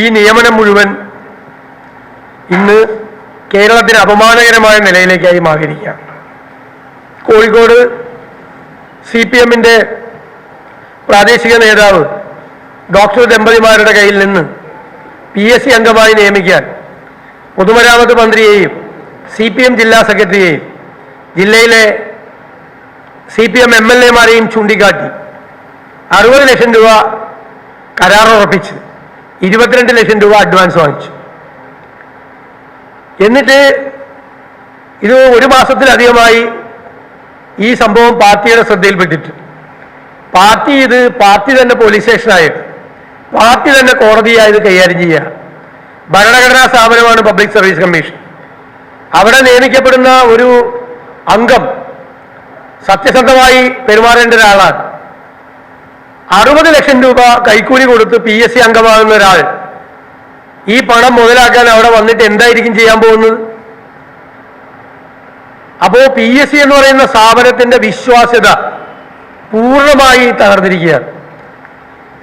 ഈ നിയമനം മുഴുവൻ ഇന്ന് കേരളത്തിന് അപമാനകരമായ നിലയിലേക്കായി മാറിയിരിക്കുകയാണ്. കോഴിക്കോട് സി പി എമ്മിന്റെ പ്രാദേശിക നേതാവ് ഡോക്ടർ ദമ്പതിമാരുടെ കയ്യിൽ നിന്ന് പി എസ് സി അംഗമായി നിയമിക്കാൻ പൊതുമരാമത്ത് മന്ത്രിയെയും സി പി എം ജില്ലാ സെക്രട്ടറിയെയും ജില്ലയിലെ C P M M L എമാരെയും ചൂണ്ടിക്കാട്ടി അറുപത് ലക്ഷം രൂപ കരാർ ഉറപ്പിച്ച് ഇരുപത്തിരണ്ട് ലക്ഷം രൂപ അഡ്വാൻസ് വാങ്ങിച്ചു. എന്നിട്ട് ഇത് ഒരു മാസത്തിലധികമായി ഈ സംഭവം പാർട്ടിയുടെ ശ്രദ്ധയിൽപ്പെട്ടിട്ട്. പാർട്ടി ഇത് പാർട്ടി തന്നെ പോലീസ് സ്റ്റേഷനായിട്ട് പാർട്ടി തന്നെ കോടതിയായത് കൈകാര്യം ചെയ്യുക ഭരണഘടനാ സ്ഥാപനമാണ് പബ്ലിക് സർവീസ് കമ്മീഷൻ അവിടെ നിയമിക്കപ്പെടുന്ന ഒരു അംഗം സത്യസന്ധമായി പെരുമാറേണ്ട ഒരാളാണ്. അറുപത് ലക്ഷം രൂപ കൈക്കൂലി കൊടുത്ത് പി എസ് സി അംഗമാകുന്ന ഒരാൾ ഈ പണം മുതലാക്കാൻ അവിടെ വന്നിട്ട് എന്തായിരിക്കും ചെയ്യാൻ പോകുന്നത്? അപ്പോ പി എസ് സി എന്ന് പറയുന്ന സ്ഥാപനത്തിന്റെ വിശ്വാസ്യത പൂർണമായി തകർന്നിരിക്കുകയാണ്.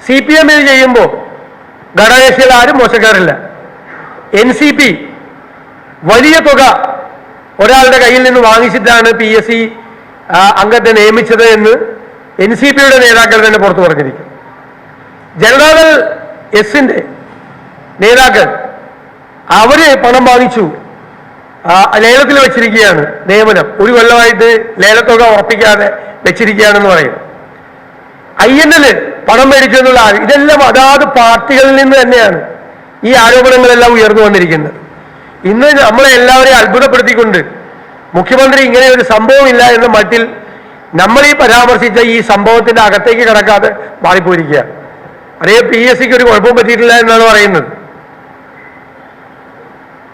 സി പി എമ്മിൽ ചെയ്യുമ്പോൾ ഘടകകക്ഷികൾ ആരും മോശക്കാരില്ല. എൻ സി പി വലിയ തുക ഒരാളുടെ കയ്യിൽ നിന്ന് വാങ്ങിച്ചിട്ടാണ് പി എസ് സി അംഗത്തെ നിയമിച്ചത് എന്ന് എൻ സി പിയുടെ നേതാക്കൾ തന്നെ പുറത്തു പറഞ്ഞിരിക്കും. ജനതാദൾ എസിന്റെ നേതാക്കൾ അവർ പണം ആ, ലേലത്തിൽ വെച്ചിരിക്കുകയാണ് നിയമനം. ഒരു കൊല്ലമായിട്ട് ലേലത്തുക ഉറപ്പിക്കാതെ വെച്ചിരിക്കുകയാണെന്ന് പറയും. ഐ എൻ എൽ പണം മേടിച്ചു എന്നുള്ള ഇതെല്ലാം അതാത് പാർട്ടികളിൽ നിന്ന് തന്നെയാണ് ഈ ആരോപണങ്ങളെല്ലാം ഉയർന്നു വന്നിരിക്കുന്നത്. ഇന്ന് നമ്മളെ എല്ലാവരെയും അത്ഭുതപ്പെടുത്തിക്കൊണ്ട് മുഖ്യമന്ത്രി ഇങ്ങനെ ഒരു സംഭവം ഇല്ല എന്ന മട്ടിൽ നമ്മൾ ഈ പരാമർശിച്ച ഈ സംഭവത്തിന്റെ അകത്തേക്ക് കിടക്കാതെ മാറിപ്പോയിരിക്കുക. അതേ പി എസ് സിക്ക് ഒരു കുഴപ്പവും പറ്റിയിട്ടില്ല എന്നാണ് പറയുന്നത്.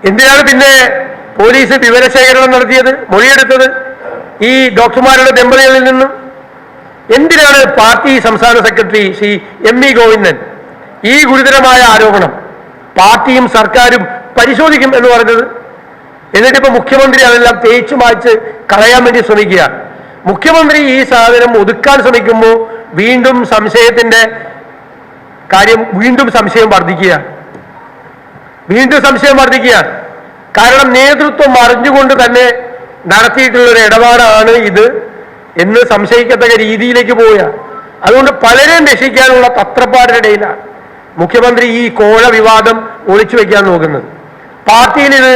എന്തിനാണ് പിന്നെ പോലീസ് വിവരശേഖരണം നടത്തിയത് മൊഴിയെടുത്തത്? ഈ ഡോക്ടർമാരുടെ ദമ്പതികളിൽ നിന്നും? എന്തിനാണ് പാർട്ടി സംസ്ഥാന secretary Shri M E Govindan ഈ ഗുരുതരമായ ആരോപണം പാർട്ടിയും സർക്കാരും പരിശോധിക്കും എന്ന് പറഞ്ഞത്? എന്നിട്ടിപ്പോ മുഖ്യമന്ത്രി അതെല്ലാം തേച്ചു മായ്ച്ച് കളയാൻ വേണ്ടി ശ്രമിക്കുക മുഖ്യമന്ത്രി ഈ സാധനം ഒതുക്കാൻ ശ്രമിക്കുമ്പോൾ വീണ്ടും സംശയത്തിന്റെ കാര്യം വീണ്ടും സംശയം വർദ്ധിക്കുക. വീണ്ടും സംശയം വർദ്ധിക്കുകയാണ് കാരണം നേതൃത്വം അറിഞ്ഞുകൊണ്ട് തന്നെ നടത്തിയിട്ടുള്ള ഒരു ഇടപാടാണ് ഇത് എന്ന് സംശയിക്കത്തക്ക രീതിയിലേക്ക് പോയ അതുകൊണ്ട് പലരെയും രക്ഷിക്കാനുള്ള തത്രപ്പാടിനിടയിലാണ് മുഖ്യമന്ത്രി ഈ കോഴ വിവാദം ഒളിച്ചു വെക്കാൻ നോക്കുന്നത്. പാർട്ടിയിൽ ഇത്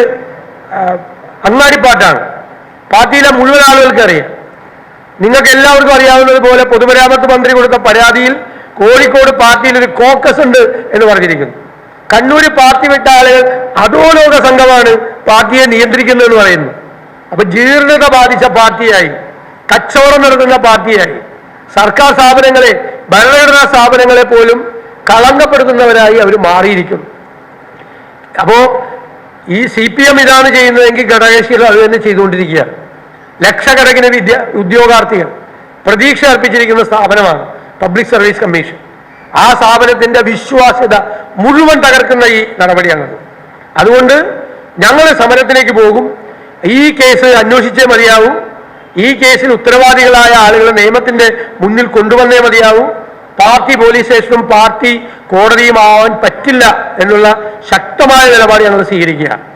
അങ്ങാടിപ്പാട്ടാണ്. പാർട്ടിയിലെ മുഴുവൻ ആളുകൾക്ക് അറിയാം. നിങ്ങൾക്ക് എല്ലാവർക്കും അറിയാവുന്നത് പോലെ പൊതുമരാമത്ത് മന്ത്രി കൊടുത്ത പരാതിയിൽ കോഴിക്കോട് പാർട്ടിയിൽ ഒരു കോക്കസ് ഉണ്ട് എന്ന് പറഞ്ഞിരിക്കുന്നു. കണ്ണൂർ പാർട്ടി വിട്ട ആളുകൾ അധോലോക സംഘമാണ് പാർട്ടിയെ നിയന്ത്രിക്കുന്നതെന്ന് പറയുന്നു. അപ്പൊ ജീർണത ബാധിച്ച പാർട്ടിയായി കച്ചവടം നടത്തുന്ന പാർട്ടിയായി സർക്കാർ സ്ഥാപനങ്ങളെ ഭരണഘടനാ സ്ഥാപനങ്ങളെ പോലും കളങ്കപ്പെടുത്തുന്നവരായി അവർ മാറിയിരിക്കുന്നു. അപ്പോ ഈ സി പി എം ഇതാണ് ചെയ്യുന്നതെങ്കിൽ ഘടകകക്ഷികൾ അത് തന്നെ ചെയ്തുകൊണ്ടിരിക്കുകയാണ്. ലക്ഷക്കണക്കിന് വിദ്യ ഉദ്യോഗാർത്ഥികൾ പ്രതീക്ഷ അർപ്പിച്ചിരിക്കുന്ന സ്ഥാപനമാണ് പബ്ലിക് സർവീസ് കമ്മീഷൻ ആ സ്ഥാപനത്തിന്റെ വിശ്വാസ്യത മുഴുവൻ തകർക്കുന്ന ഈ നടപടിയാണത്. അതുകൊണ്ട് ഞങ്ങൾ സമരത്തിലേക്ക് പോകും. ഈ കേസ് അന്വേഷിച്ചേ മതിയാവും. ഈ കേസിൽ ഉത്തരവാദികളായ ആളുകളെ നിയമത്തിന്റെ മുന്നിൽ കൊണ്ടുവന്നേ മതിയാവും. പാർട്ടി പോലീസ് സ്റ്റേഷനും പാർട്ടി കോടതിയും ആവാൻ പറ്റില്ല എന്നുള്ള ശക്തമായ നിലപാട് ഞങ്ങൾ സ്വീകരിക്കുക